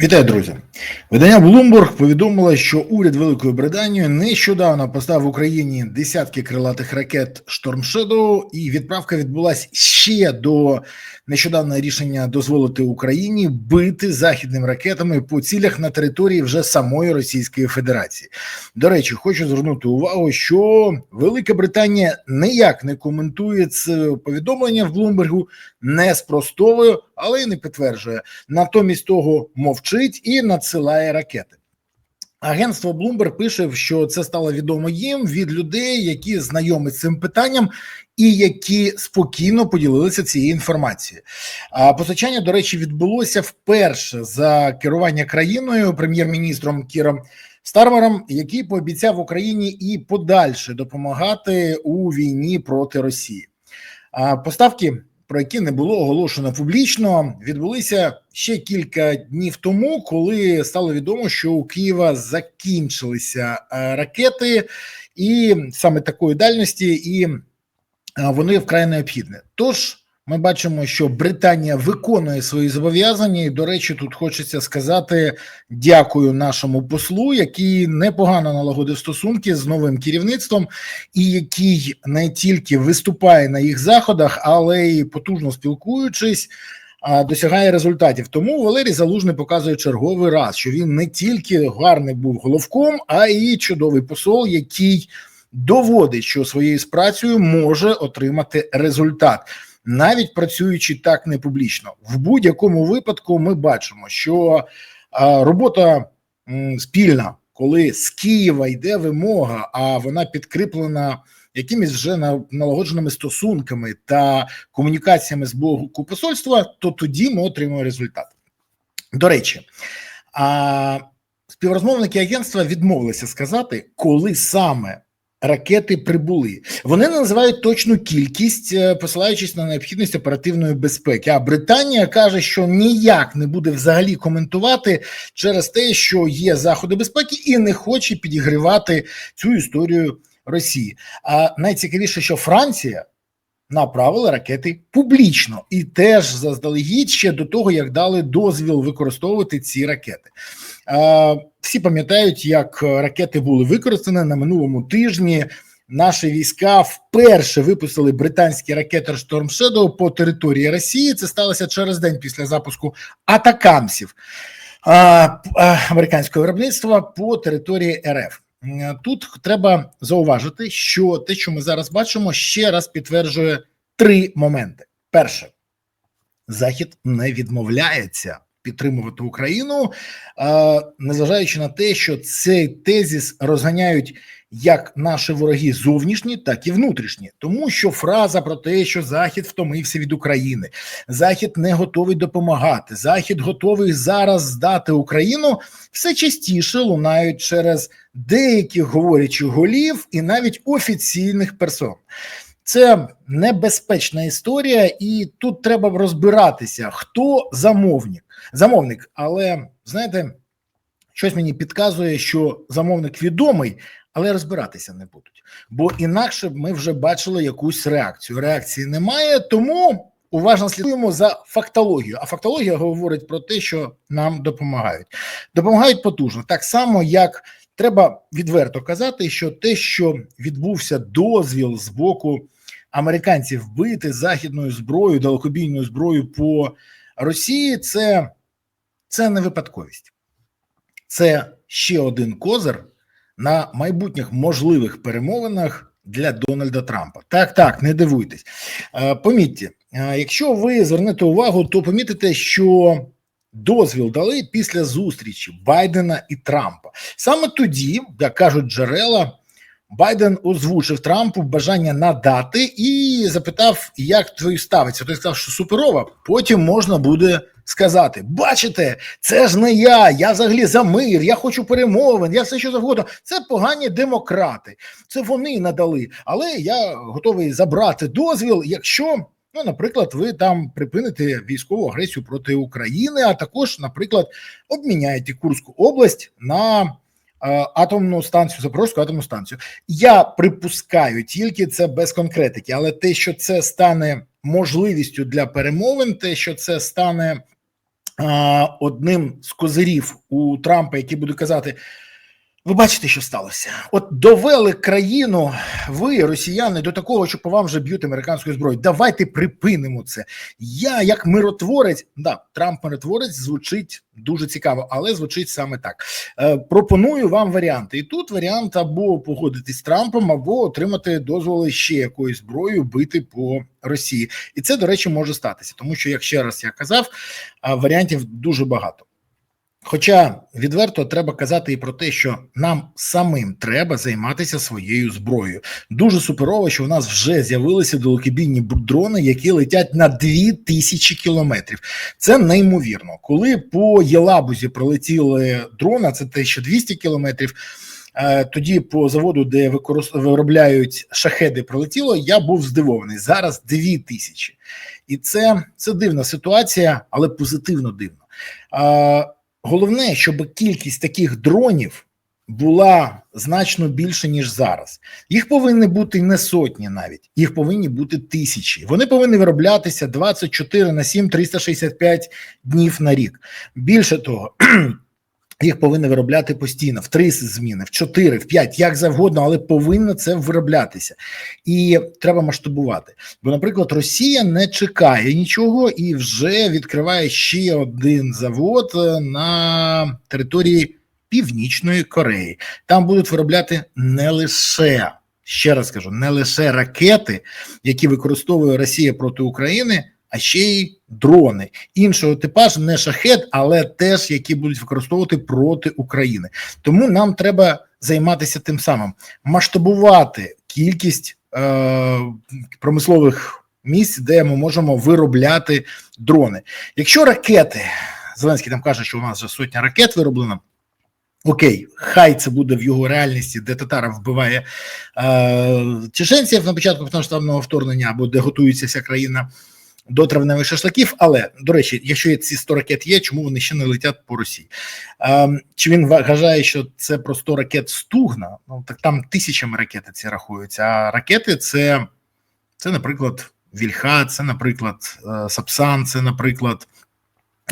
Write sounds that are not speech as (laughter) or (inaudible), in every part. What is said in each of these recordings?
Вітаю, друзі. Видання Bloomberg повідомило, що уряд Великої Британії нещодавно поставив Україні десятки крилатих ракет Storm Shadow, і відправка відбулася ще до нещодавнього рішення дозволити Україні бити західними ракетами по цілях на території вже самої Російської Федерації. До речі, хочу звернути увагу, що Велика Британія ніяк не коментує це повідомлення в Блумбергу, не спростовує, але й не підтверджує. Натомість того мовчить і надсилає ракети. Агентство Bloomberg пише, що це стало відомо їм від людей, які знайомі з цим питанням, і які спокійно поділилися цією інформацією. А постачання, до речі, відбулося вперше за керування країною прем'єр-міністром Кіром Стармером, який пообіцяв Україні і подальше допомагати у війні проти Росії. А поставки про які не було оголошено публічно, відбулися ще кілька днів тому, коли стало відомо, що у Києва закінчилися е, ракети, і саме такої дальності, і е, вони вкрай необхідні. Тож ми бачимо, що Британія виконує свої зобов'язання. І, До речі, тут хочеться сказати дякую нашому послу, який непогано налагодив стосунки з новим керівництвом, і який не тільки виступає на їх заходах, але й потужно спілкуючись. Досягає результатів, тому Валерій Залужний показує черговий раз, що він не тільки гарний був головком, а й чудовий посол, який доводить, що своєю працею може отримати результат навіть працюючи так не публічно. В будь-якому випадку ми бачимо, що робота спільна, коли з Києва йде вимога, а вона підкріплена якимись вже налагодженими стосунками та комунікаціями з боку посольства, то тоді ми отримуємо результат. До речі, а співрозмовники агентства відмовилися сказати, коли саме ракети прибули. Вони називають точну кількість, е, посилаючись на необхідність оперативної безпеки. А Британія каже, що ніяк не буде взагалі коментувати через те, що є заходи безпеки, і не хоче підігрівати цю історію Росії. А найцікавіше, що Франція. Направили ракети публічно і теж заздалегідь ще до того, як дали дозвіл використовувати ці ракети. Всі пам'ятають, як ракети були використані на минулому тижні. Наші війська вперше випустили британський ракетер Storm Shadow по території Росії. Це сталося через день після запуску атакамсів американського виробництва по території РФ. Тут треба зауважити, що те, що ми зараз бачимо, ще раз підтверджує три моменти: перше, захід не відмовляється підтримувати Україну, незважаючи на те, що цей тезіс розганяють як наші вороги зовнішні, так і внутрішні, тому що фраза про те, що Захід втомився від України, Захід не готовий допомагати, Захід готовий зараз здати Україну, все частіше лунають через деяких говорячих голів і навіть офіційних персон. Це небезпечна історія, і тут треба розбиратися, хто замовник. Замовник, але знаєте, щось мені підказує, що замовник відомий, але розбиратися не будуть. Бо інакше ми вже бачили якусь реакцію. Реакції немає, тому уважно слідуємо за фактологію. А фактологія говорить про те, що нам допомагають. Допомагають потужно, так само як. Треба відверто казати, що те, що відбувся дозвіл з боку американців бити західною зброєю, далекобійною зброєю по Росії, це, це не випадковість, це ще один козир на майбутніх можливих перемовинах для Дональда Трампа. Так, так, не дивуйтесь. Е, помітьте, е, якщо ви звернете увагу, то помітите, що дозвіл дали після зустрічі Байдена і Трампа. Саме тоді, як кажуть джерела, Байден озвучив Трампу бажання надати і запитав, як твою ставиться. Той сказав, що суперова. Потім можна буде сказати: Бачите, це ж не я, я взагалі за мир, я хочу перемовин, я все що завгодно. Це погані демократи, це вони надали. Але я готовий забрати дозвіл, якщо. Ну, наприклад, ви там припините військову агресію проти України, а також, наприклад, обміняєте Курську область на атомну станцію, Запорозьку атомну станцію. Я припускаю тільки це без конкретики, але те, що це стане можливістю для перемовин, те, що це стане одним з козирів у Трампа, який буде казати. Ви бачите, що сталося? От довели країну, ви, росіяни, до такого, що по вам вже б'ють американською зброєю. Давайте припинимо це. Я, як миротворець, да, Трамп миротворець звучить дуже цікаво, але звучить саме так. Е, пропоную вам варіанти. І тут варіант або погодитись з Трампом, або отримати дозволи ще якоюсь зброєю бити по Росії. І це, до речі, може статися, тому що, як ще раз я казав, варіантів дуже багато. Хоча відверто треба казати і про те, що нам самим треба займатися своєю зброєю. Дуже суперово, що у нас вже з'явилися далекобійні дрони, які летять на 2000 кілометрів. Це неймовірно. Коли по Єлабузі прилетіли дрона, це те, що 200 кілометрів. Е, тоді по заводу, де виробляють шахеди, прилетіло. Я був здивований. Зараз 2000. і це це дивна ситуація, але позитивно дивно. Головне, щоб кількість таких дронів була значно більше, ніж зараз. Їх повинні бути не сотні, навіть їх повинні бути тисячі. Вони повинні вироблятися 24 на 7, 365 днів на рік. Більше того. (clears throat) Їх повинні виробляти постійно в три зміни, в чотири, в п'ять, як завгодно, але повинно це вироблятися, і треба масштабувати. Бо, наприклад, Росія не чекає нічого і вже відкриває ще один завод е, на території Північної Кореї. Там будуть виробляти не лише ще раз кажу, не лише ракети, які використовує Росія проти України а ще й дрони іншого типажу, не шахет, але теж які будуть використовувати проти України. Тому нам треба займатися тим самим, масштабувати кількість е, промислових місць, де ми можемо виробляти дрони. Якщо ракети, Зеленський там каже, що у нас вже сотня ракет вироблено. Окей, хай це буде в його реальності, де Татаров вбиває е, чеченців на початку повномасштабного вторгнення, або де готується вся країна до травневих шашликів. Але до речі, якщо ці 100 ракет є, чому вони ще не летять по Росії? А, Чи він вважає, що це про 100 ракет стугна? Ну так там тисячами ракети ці рахуються. А ракети це, це наприклад, Вільха, це, наприклад, е, Сапсан, це, наприклад,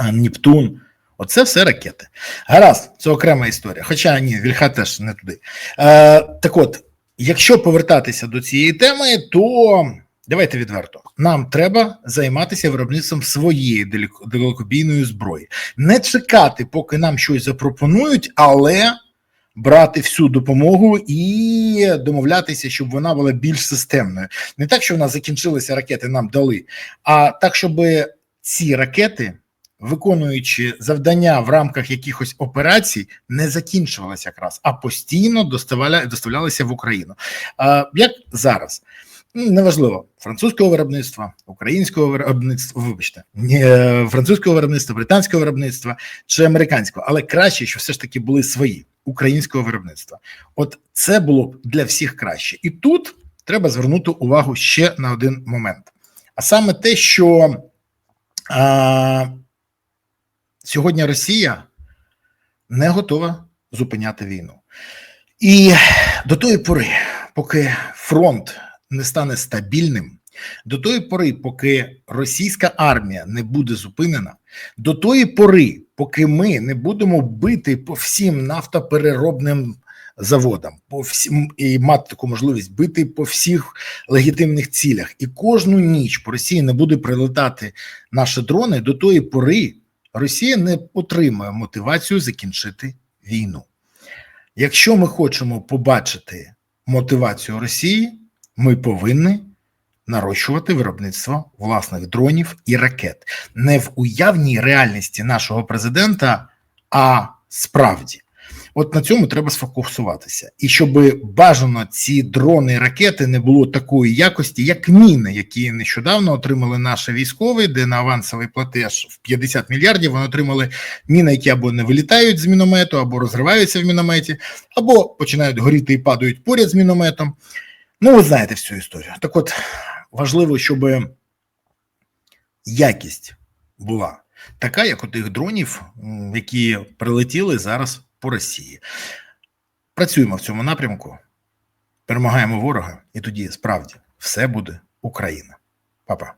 е, Нептун. Оце все ракети. Гаразд, це окрема історія. Хоча ні, Вільха теж не туди. Е, Так от, якщо повертатися до цієї теми, то Давайте відверто. Нам треба займатися виробництвом своєї далекобійної зброї, не чекати, поки нам щось запропонують, але брати всю допомогу і домовлятися, щоб вона була більш системною. Не так, що в нас закінчилися ракети, нам дали, а так, щоб ці ракети. Виконуючи завдання в рамках якихось операцій, не закінчувалися якраз, а постійно доставлялися в Україну. Як зараз? Неважливо французького виробництва, українського виробництва, вибачте, е, французького виробництва, британського виробництва чи американського, але краще, що все ж таки були свої українського виробництва. От це було б для всіх краще, і тут треба звернути увагу ще на один момент. А саме те, що а, сьогодні Росія не готова зупиняти війну, і до тої пори, поки фронт не стане стабільним до тої пори, поки російська армія не буде зупинена, до тої пори, поки ми не будемо бити по всім нафтопереробним заводам, по всім і мати таку можливість бити по всіх легітимних цілях, і кожну ніч по Росії не буде прилетати наші дрони. До тої пори Росія не отримує мотивацію закінчити війну. Якщо ми хочемо побачити мотивацію Росії ми повинні нарощувати виробництво власних дронів і ракет не в уявній реальності нашого президента, а справді. От на цьому треба сфокусуватися, і щоб бажано ці дрони і ракети не було такої якості, як міни, які нещодавно отримали наші військові, де на авансовий платеж в 50 мільярдів вони отримали міни, які або не вилітають з міномету, або розриваються в мінометі, або починають горіти і падають поряд з мінометом. Ну, ви знаєте всю історію. Так от важливо, щоб якість була така, як у тих дронів, які прилетіли зараз по Росії. Працюємо в цьому напрямку, перемагаємо ворога, і тоді справді все буде Україна. Па-па.